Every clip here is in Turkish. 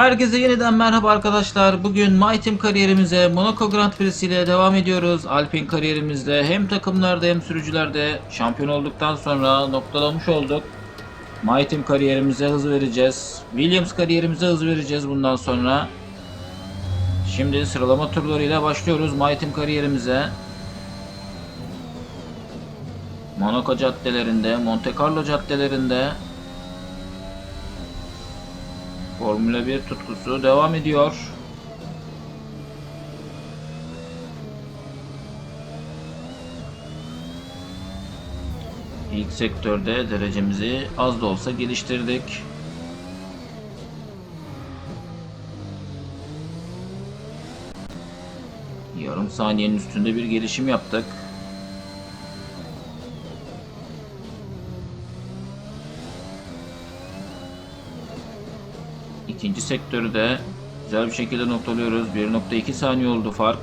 Herkese yeniden merhaba arkadaşlar. Bugün My Team kariyerimize Monaco Grand Prix ile devam ediyoruz. Alpine kariyerimizde hem takımlarda hem sürücülerde şampiyon olduktan sonra noktalamış olduk. My Team kariyerimize hız vereceğiz. Williams kariyerimize hız vereceğiz bundan sonra. Şimdi sıralama turlarıyla başlıyoruz My Team kariyerimize. Monaco caddelerinde, Monte Carlo caddelerinde Formula 1 tutkusu devam ediyor. İlk sektörde derecemizi az da olsa geliştirdik. Yarım saniyenin üstünde bir gelişim yaptık. İkinci sektörü de güzel bir şekilde noktalıyoruz. 1.2 saniye oldu fark.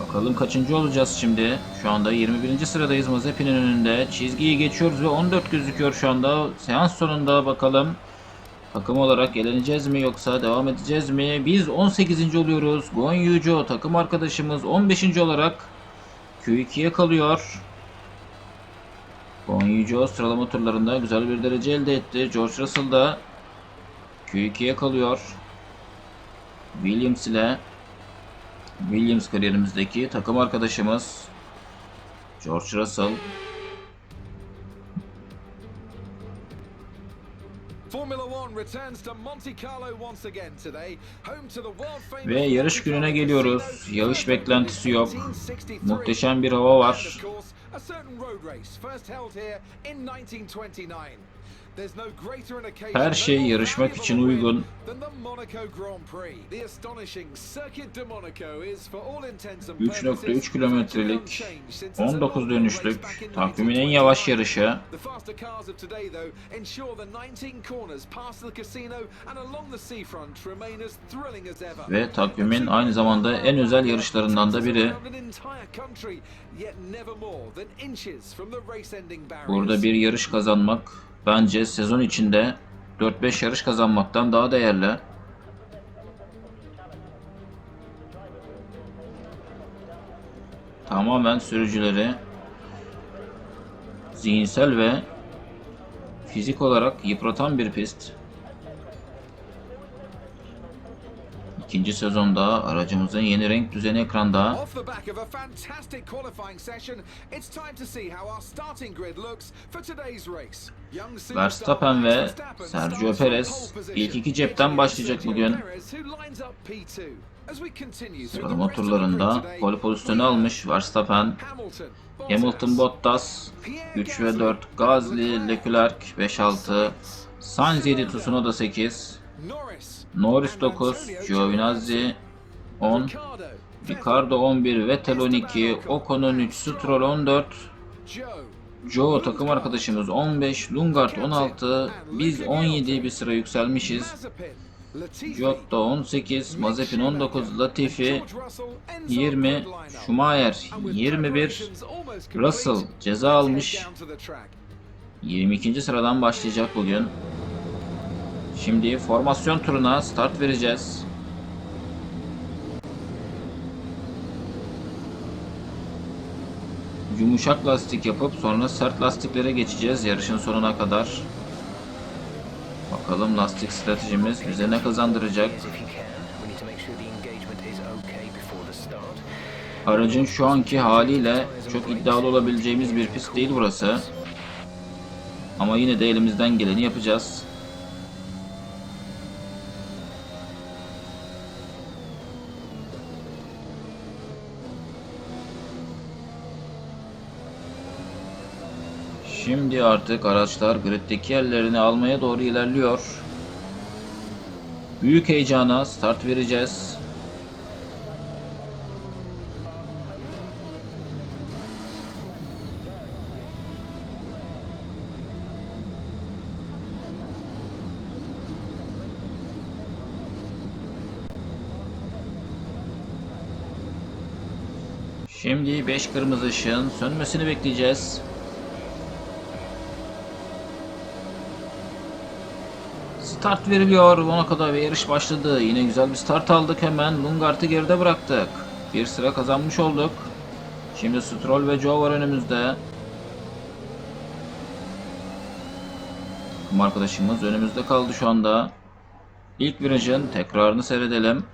Bakalım kaçıncı olacağız şimdi. Şu anda 21. sıradayız Mazepin'in önünde. Çizgiyi geçiyoruz ve 14 gözüküyor şu anda. Seans sonunda bakalım. Takım olarak eleneceğiz mi yoksa devam edeceğiz mi? Biz 18. oluyoruz. Gon Yujo takım arkadaşımız 15. olarak Q2'ye kalıyor. Gon Yujo sıralama turlarında güzel bir derece elde etti. George Russell da Q2'ye kalıyor. Williams ile Williams kariyerimizdeki takım arkadaşımız George Russell Formula One returns to Monte Carlo once again today, home to the world famous ve yarış gününe geliyoruz. Yağış beklentisi yok. 1963. Muhteşem bir hava var. And of course, a certain road race first held here in 1929. There's no greater an occasion, Her şey yarışmak için uygun. than the Monaco Grand Prix. The astonishing Circuit de Monaco is for all intents and 3.3 purposes kilometrelik virtually unchanged since its 19 inaugural dönüşlük takvimin en 1921. yavaş yarışı. The faster cars of today, though, ensure the 19 corners past the casino and along the seafront remain as thrilling as ever. Ve takvimin aynı zamanda en özel yarışlarından da biri. Burada bir yarış kazanmak bence sezon içinde 4-5 yarış kazanmaktan daha değerli. Tamamen sürücüleri zihinsel ve fizik olarak yıpratan bir pist. İkinci sezonda aracımızın yeni renk düzeni ekranda. Verstappen ve Sergio Perez ilk iki cepten başlayacak bugün. Perez, who lines up P2. As we continue through the Sıralama turlarında pole pozisyonu almış Verstappen, Hamilton Bottas. 3 ve 4, Gasly, Leclerc. 5-6, Sainz 7, Tsunoda 8, Norris, Norris 9, Giovinazzi 10, Ricardo, Ricardo 11, Vettel 12, Ocon 13, Stroll 14, Joe, takım arkadaşımız 15, Lungard 16, biz 17 bir sıra yükselmişiz. Giotto 18, Mazepin 19, Latifi George Russell, Enzo 20, grid lineup. Schumacher And with 21, preparations almost complete, Russell ceza almış. head down to the track. 22. sıradan başlayacak bugün. Şimdi formasyon turuna start vereceğiz. Yumuşak lastik yapıp sonra sert lastiklere geçeceğiz yarışın sonuna kadar. Bakalım lastik stratejimiz bize ne kazandıracak. Aracın şu anki haliyle çok iddialı olabileceğimiz bir pist değil burası. Ama yine de elimizden geleni yapacağız. Şimdi artık araçlar griddeki yerlerini almaya doğru ilerliyor. Büyük heyecana start vereceğiz. Şimdi 5 kırmızı ışığın sönmesini bekleyeceğiz. Start veriliyor. Ona kadar bir yarış başladı. Yine güzel bir start aldık hemen. Lungart'ı geride bıraktık. Bir sıra kazanmış olduk. Şimdi Stroll ve Joe var önümüzde. Takım arkadaşımız önümüzde kaldı şu anda. İlk virajın tekrarını seyredelim.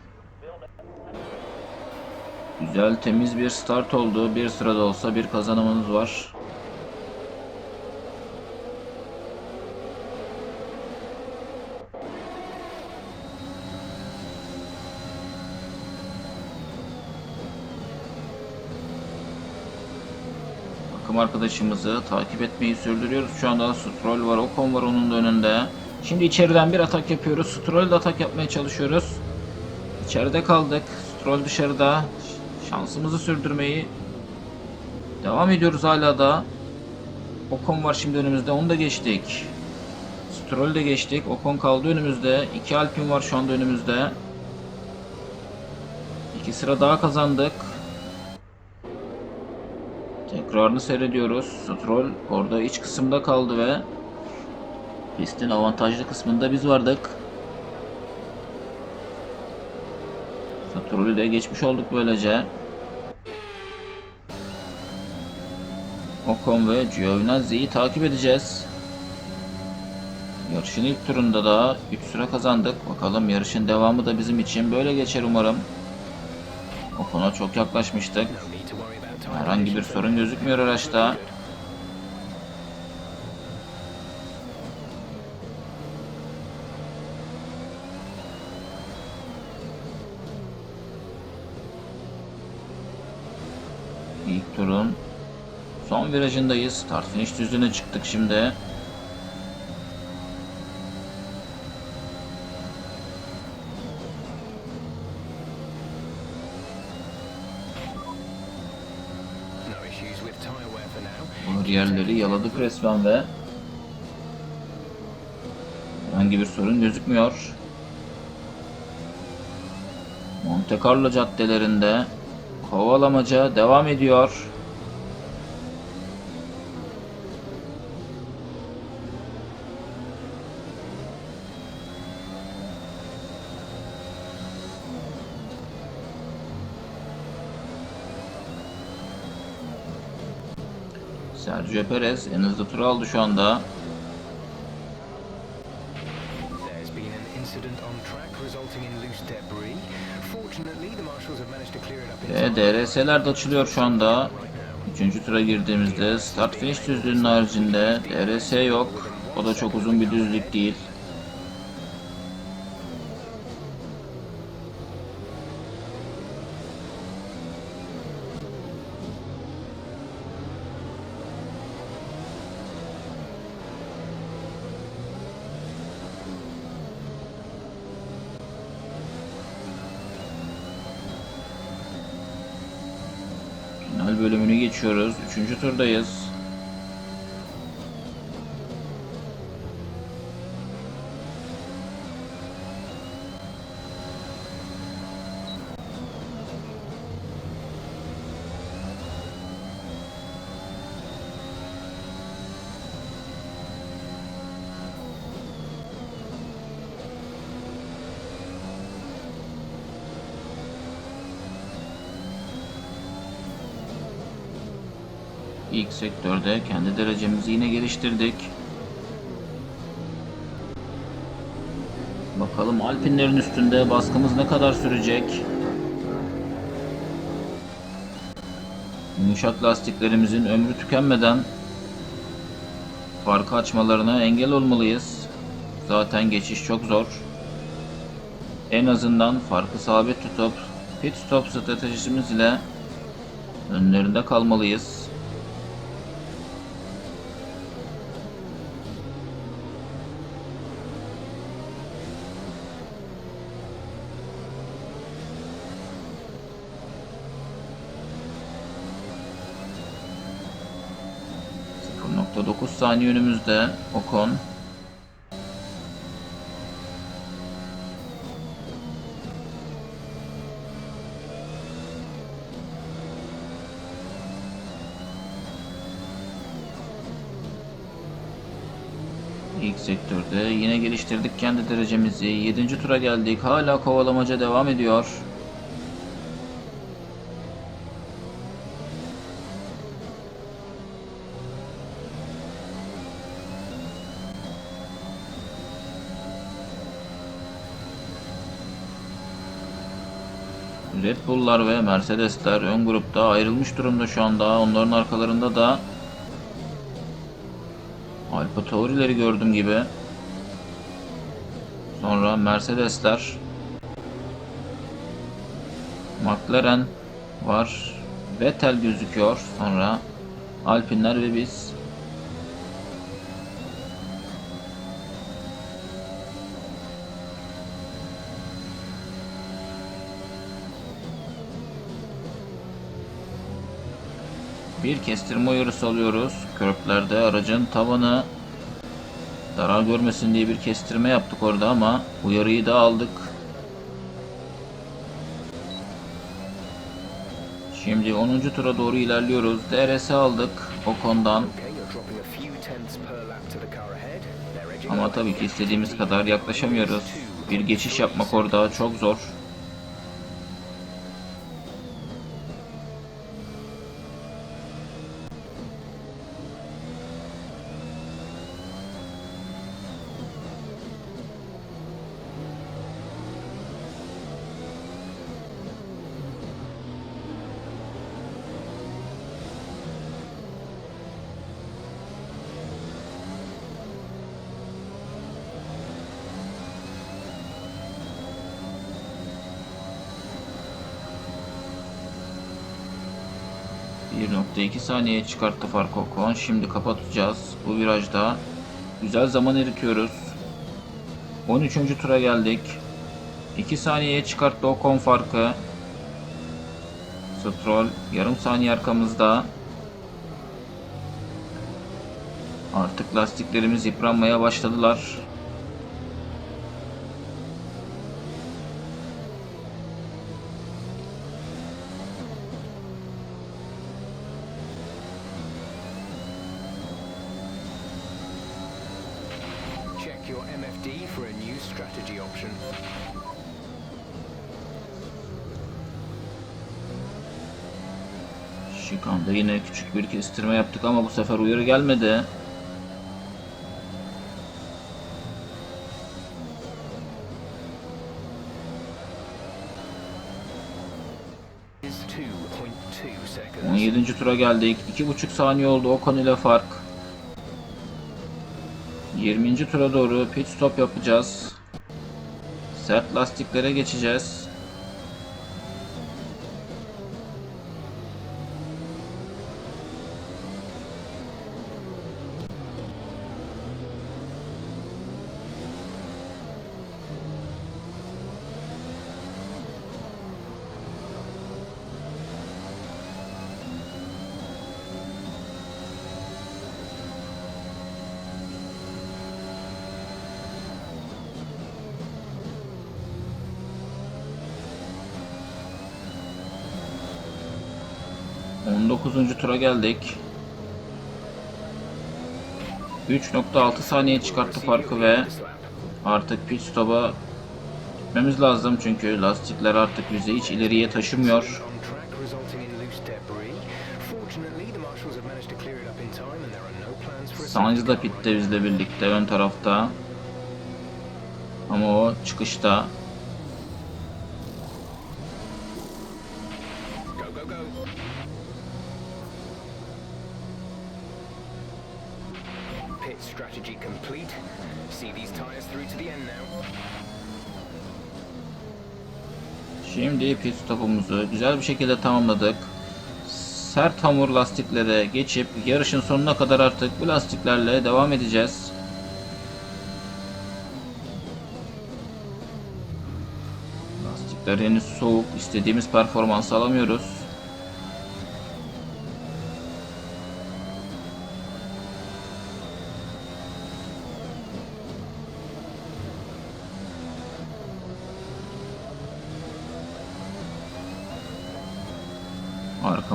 Güzel temiz bir start oldu. Bir sırada olsa bir kazanımımız var. Takım arkadaşımızı takip etmeyi sürdürüyoruz. Şu anda Stroll var, Ocon var onun da önünde. Şimdi içeriden bir atak yapıyoruz. Stroll de atak yapmaya çalışıyoruz. İçeride kaldık. Stroll dışarıda. Şansımızı sürdürmeyi devam ediyoruz hala da. Ocon var şimdi önümüzde. Onu da geçtik. Stroll de geçtik. Ocon kaldı önümüzde. İki Alpine var şu anda önümüzde. İki sıra daha kazandık. Tekrarını seyrediyoruz. Stroll orada iç kısımda kaldı ve pistin avantajlı kısmında biz vardık. Stroll'ü de geçmiş olduk böylece. Ocon ve Giovinazzi'yi takip edeceğiz. Yarışın ilk turunda da 3 sıra kazandık. Bakalım yarışın devamı da bizim için böyle geçer umarım. Ocon'a çok yaklaşmıştık. Herhangi bir sorun gözükmüyor araçta. İlk turun son virajındayız. Start finish düzlüğüne çıktık şimdi. Now. Bariyerleri yaladık resmen ve herhangi bir sorun gözükmüyor. Monte Carlo caddelerinde kovalamaca devam ediyor. Sergio Perez en hızlı turu aldı şu anda. Ve. DRS'ler de açılıyor şu anda. Üçüncü tura girdiğimizde start finish düzlüğünün haricinde DRS yok. O da çok uzun bir düzlük değil. Geçiyoruz. Üçüncü turdayız. İlk sektörde kendi derecemizi yine geliştirdik. Bakalım Alpinlerin üstünde baskımız ne kadar sürecek? Yumuşak lastiklerimizin ömrü tükenmeden farkı açmalarına engel olmalıyız. Zaten geçiş çok zor. En azından farkı sabit tutup pit stop stratejimiz ile önlerinde kalmalıyız. .9 saniye önümüzde Ocon. İlk sektörde yine geliştirdik kendi derecemizi. 7. tura geldik. Hala kovalamaca devam ediyor. Red Bull'lar ve Mercedes'ler ön grupta ayrılmış durumda şu anda. Onların arkalarında da Alfa Tauri'leri gördüm gibi. Sonra Mercedes'ler. McLaren var. Vettel gözüküyor. Sonra Alpinler ve biz. Bir kestirme uyarısı alıyoruz. Körplerde aracın tavanı zarar görmesin diye bir kestirme yaptık orada ama uyarıyı da aldık. Şimdi 10. tura doğru ilerliyoruz. DRS aldık Ocon'dan. Ama tabii ki istediğimiz kadar yaklaşamıyoruz. Bir geçiş yapmak orada çok zor. ...1.2 saniye çıkarttı fark Ocon. Şimdi kapatacağız. Bu virajda güzel zaman eritiyoruz. 13. tura geldik. 2 saniyeye çıkarttı Ocon farkı. Stroll yarım saniye arkamızda. Artık lastiklerimiz yıpranmaya başladılar. Şikanda yine küçük bir kestirme yaptık ama bu sefer uyarı gelmedi. Is 2.2 seconds. 17. tura geldik. 2.5 saniye oldu Ocon ile fark. 20. tura doğru pit stop yapacağız. Sert lastiklere geçeceğiz. On 19. tura geldik. 3.6 saniye çıkarttı farkı ve artık pit stop'a gitmemiz lazım çünkü lastikler artık bizi hiç ileriye taşımıyor. Safety da pitte bizle birlikte ön tarafta. Ama o çıkışta. Complete. See these tyres through to the end now. Şimdi pit stopumuzu güzel bir şekilde tamamladık. Sert hamur lastiklere geçip yarışın sonuna kadar artık bu lastiklerle devam edeceğiz. Lastikler henüz soğuk. istediğimiz performansı alamıyoruz.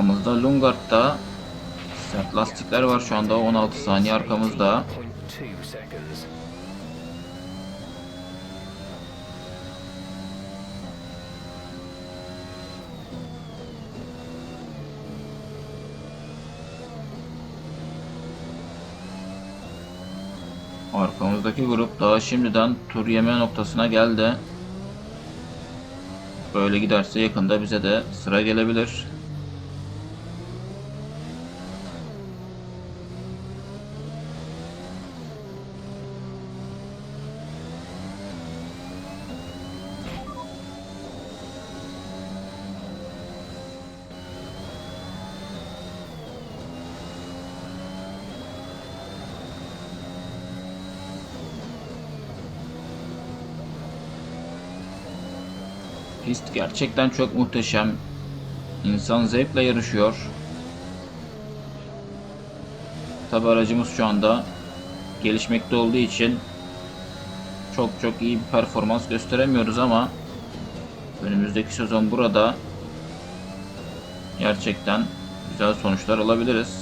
arkamızda. Lungard'da sert lastikler var şu anda 16 saniye arkamızda. Arkamızdaki grup daha şimdiden tur yeme noktasına geldi. Böyle giderse yakında bize de sıra gelebilir. Pist gerçekten çok muhteşem. İnsan zevkle yarışıyor. Tabi aracımız şu anda gelişmekte olduğu için çok çok iyi bir performans gösteremiyoruz ama önümüzdeki sezon burada gerçekten güzel sonuçlar alabiliriz.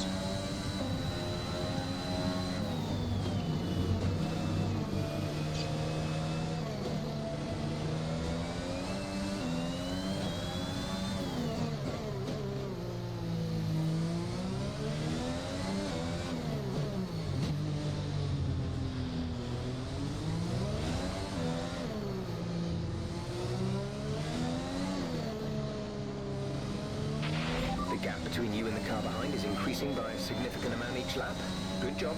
Increasing by a significant amount each lap. Good job.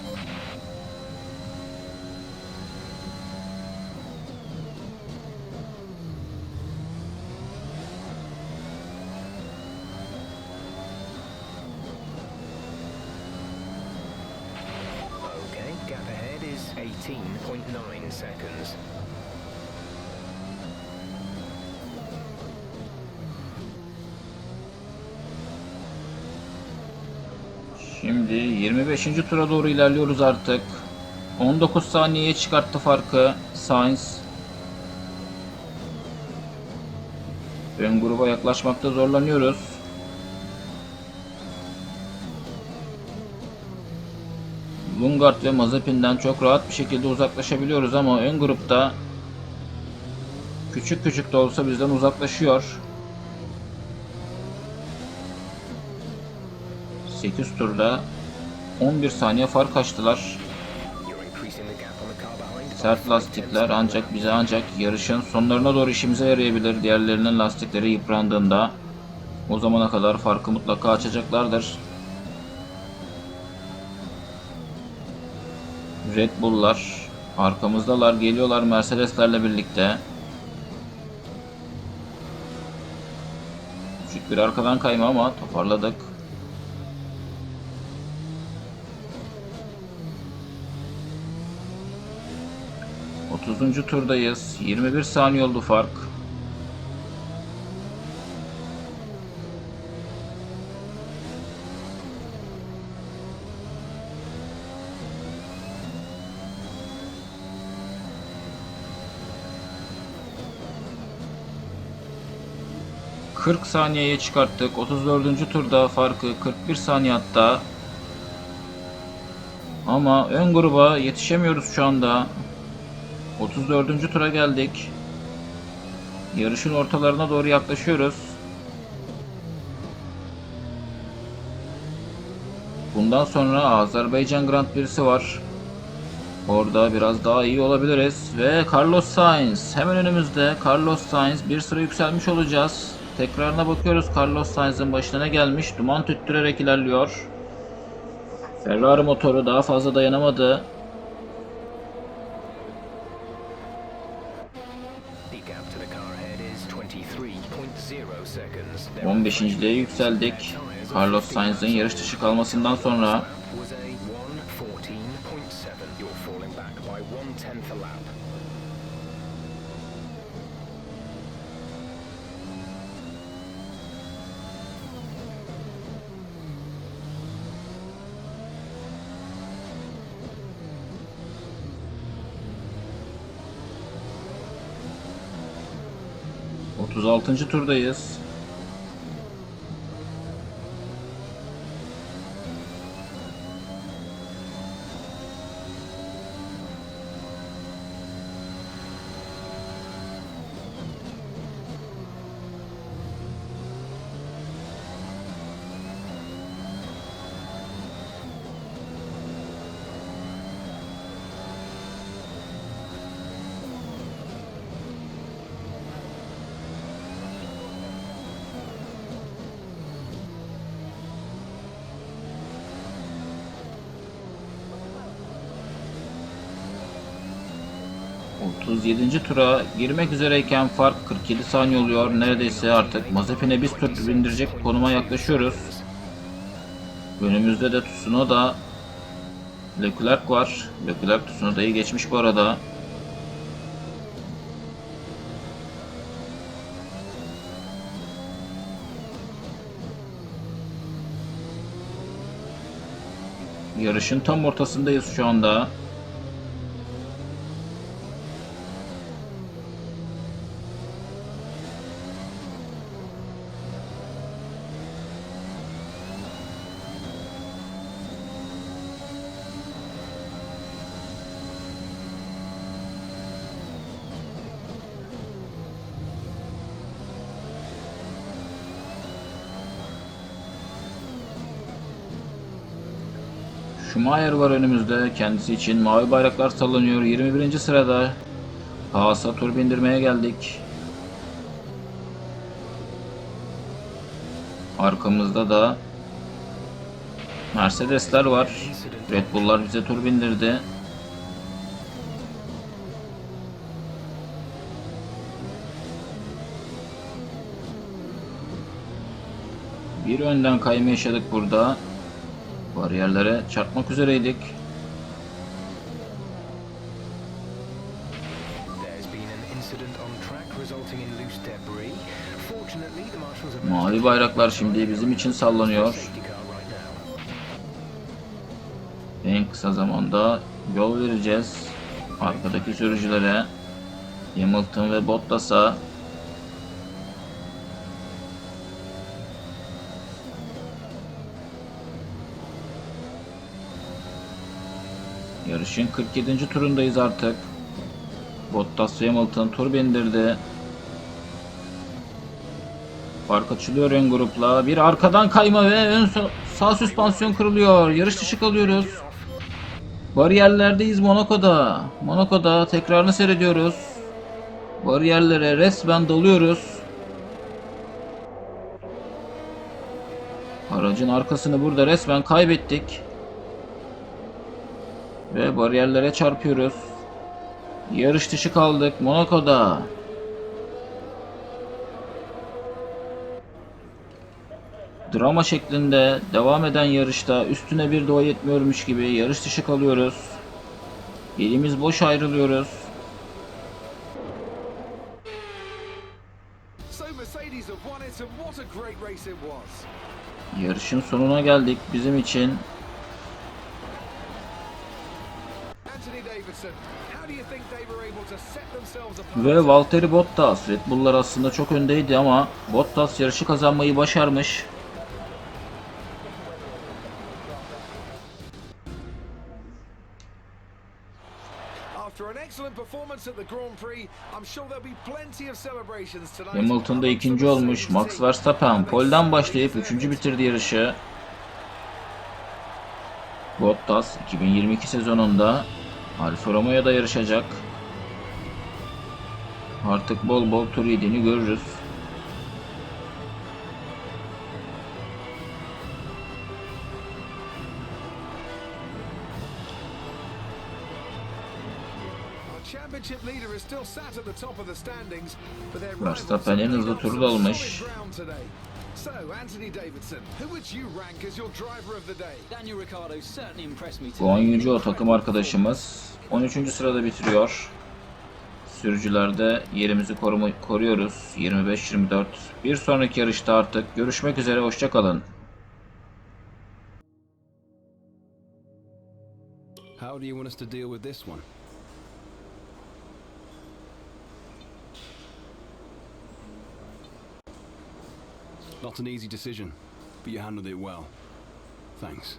Okay, gap ahead is 18.9 seconds. Şimdi 25. tura doğru ilerliyoruz artık. 19 saniyeye çıkarttı farkı Sainz. Ön gruba yaklaşmakta zorlanıyoruz. Lungard ve Mazepin'den çok rahat bir şekilde uzaklaşabiliyoruz ama ön grupta küçük küçük de olsa bizden uzaklaşıyor. 8 turda 11 saniye fark açtılar. Sert lastikler ancak bize ancak yarışın sonlarına doğru işimize yarayabilir. Diğerlerinin lastikleri yıprandığında o zamana kadar farkı mutlaka açacaklardır. Red Bull'lar arkamızdalar geliyorlar Mercedes'lerle birlikte. Küçük bir arkadan kayma ama toparladık. Otuzuncu turdayız. 21 saniye oldu fark. ...40 saniyeye çıkarttık. 34. turda farkı 41 saniye hatta. Ama ön gruba yetişemiyoruz şu anda. 34. tura geldik. Yarışın ortalarına doğru yaklaşıyoruz. Bundan sonra Azerbaycan Grand Prix'si var. Orada biraz daha iyi olabiliriz. Ve Carlos Sainz hemen önümüzde. Carlos Sainz bir sıra yükselmiş olacağız. Tekrarına bakıyoruz Carlos Sainz'in başına ne gelmiş. Duman tüttürerek ilerliyor. Ferrari motoru daha fazla dayanamadı. 5.liğe yükseldik. Carlos Sainz'ın yarış dışı kalmasından sonra ...36. turdayız. 37. tura girmek üzereyken fark 47 saniye oluyor. Neredeyse artık Mazepin'e biz tur bindirecek konuma yaklaşıyoruz. Önümüzde de Tsunoda Leclerc var. Leclerc Tsunoda'yı geçmiş bu arada. Yarışın tam ortasındayız şu anda. Schumacher var önümüzde. Kendisi için mavi bayraklar sallanıyor. 21. sırada. Haas'a tur bindirmeye geldik. Arkamızda da Mercedesler var. Red Bull'lar bize tur bindirdi. Bir önden kayma yaşadık burada. Bariyerlere çarpmak üzereydik. Mavi bayraklar şimdi bizim için sallanıyor. En kısa zamanda yol vereceğiz. Arkadaki sürücülere Hamilton ve Bottas'a Yarışın 47. turundayız artık. Bottas ve Hamilton tur bindirdi. Fark açılıyor ön grupla. Bir arkadan kayma ve ön sağ süspansiyon kırılıyor. Yarış dışı kalıyoruz. Bariyerlerdeyiz Monaco'da. Monaco'da tekrarını seyrediyoruz. Bariyerlere resmen dalıyoruz. Aracın arkasını burada resmen kaybettik. Ve bariyerlere çarpıyoruz. Yarış dışı kaldık Monaco'da. Drama şeklinde devam eden yarışta üstüne bir doğa yetmiyormuş gibi yarış dışı kalıyoruz. Elimiz boş ayrılıyoruz. Yarışın sonuna geldik bizim için. Ve Valtteri Bottas. Red Bull'lar aslında çok öndeydi ama Bottas yarışı kazanmayı başarmış. After an excellent performance at the Grand Prix, I'm sure there'll be plenty of celebrations tonight. Hamilton da ikinci olmuş. Max Verstappen polden başlayıp üçüncü bitirdi yarışı. Bottas 2022 sezonunda Alfa Romeo'da yarışacak. Artık bol bol tur yediğini görürüz. Verstappen en hızlı turu da almış. So, Anthony Davidson, who would you rank as your driver of the day? Daniel Ricciardo certainly impressed me today. Yu Zhou takım arkadaşımız 13. sırada bitiriyor. Sürücülerde yerimizi korumu, koruyoruz. 25-24. Bir sonraki yarışta artık görüşmek üzere. Hoşçakalın. How do you want us to deal with this one? Not an easy decision, but you handled it well. Thanks.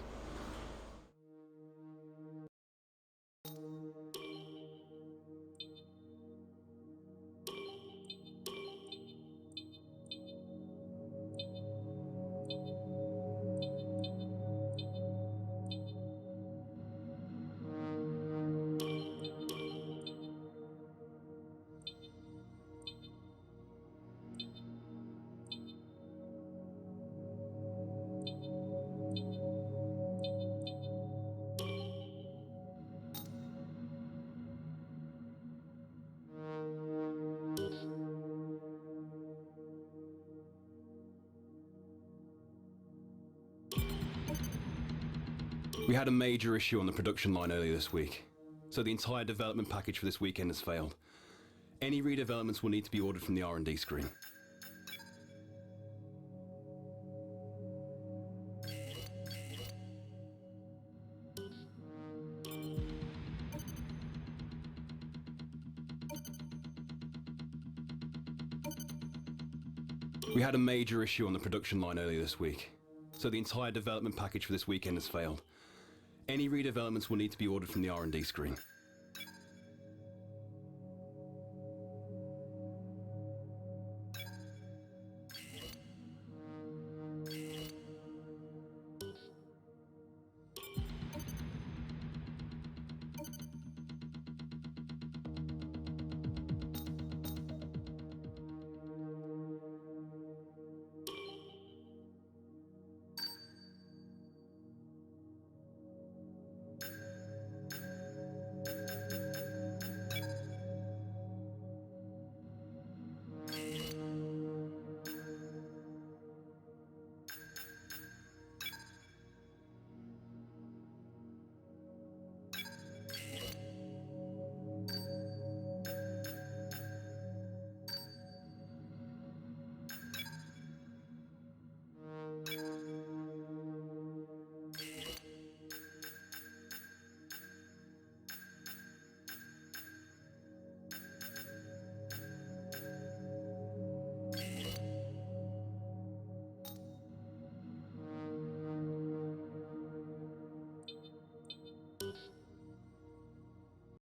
We had a major issue on the production line earlier this week, so the entire development package for this weekend has failed. Any redevelopments will need to be ordered from the R&D screen. We had a major issue on the production line earlier this week, so the entire development package for this weekend has failed. Any redevelopments will need to be ordered from the R&D screen.